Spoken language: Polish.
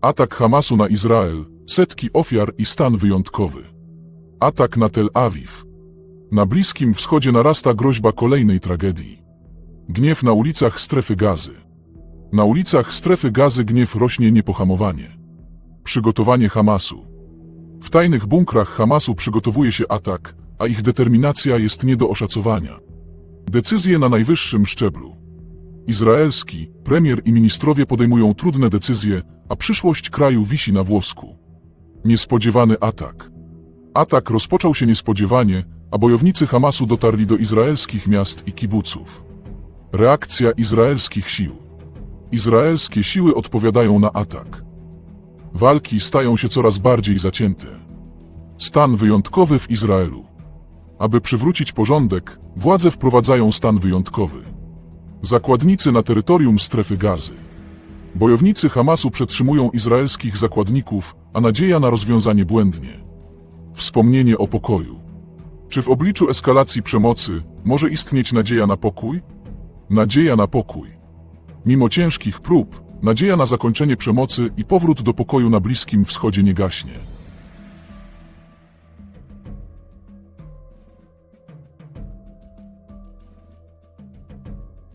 Atak Hamasu na Izrael, setki ofiar i stan wyjątkowy. Atak na Tel Awiw. Na Bliskim Wschodzie narasta groźba kolejnej tragedii. Gniew na ulicach strefy gazy. Na ulicach strefy gazy gniew rośnie niepohamowanie. Przygotowanie Hamasu. W tajnych bunkrach Hamasu przygotowuje się atak, a ich determinacja jest nie do oszacowania. Decyzje na najwyższym szczeblu. Izraelski, premier i ministrowie podejmują trudne decyzje, a przyszłość kraju wisi na włosku. Niespodziewany atak. Atak rozpoczął się niespodziewanie, a bojownicy Hamasu dotarli do izraelskich miast i kibuców. Reakcja izraelskich sił. Izraelskie siły odpowiadają na atak. Walki stają się coraz bardziej zacięte. Stan wyjątkowy w Izraelu. Aby przywrócić porządek, władze wprowadzają stan wyjątkowy. Zakładnicy na terytorium strefy gazy. Bojownicy Hamasu przetrzymują izraelskich zakładników, a nadzieja na rozwiązanie błędnie. Wspomnienie o pokoju. Czy w obliczu eskalacji przemocy może istnieć nadzieja na pokój? Nadzieja na pokój. Mimo ciężkich prób, nadzieja na zakończenie przemocy i powrót do pokoju na Bliskim Wschodzie nie gaśnie.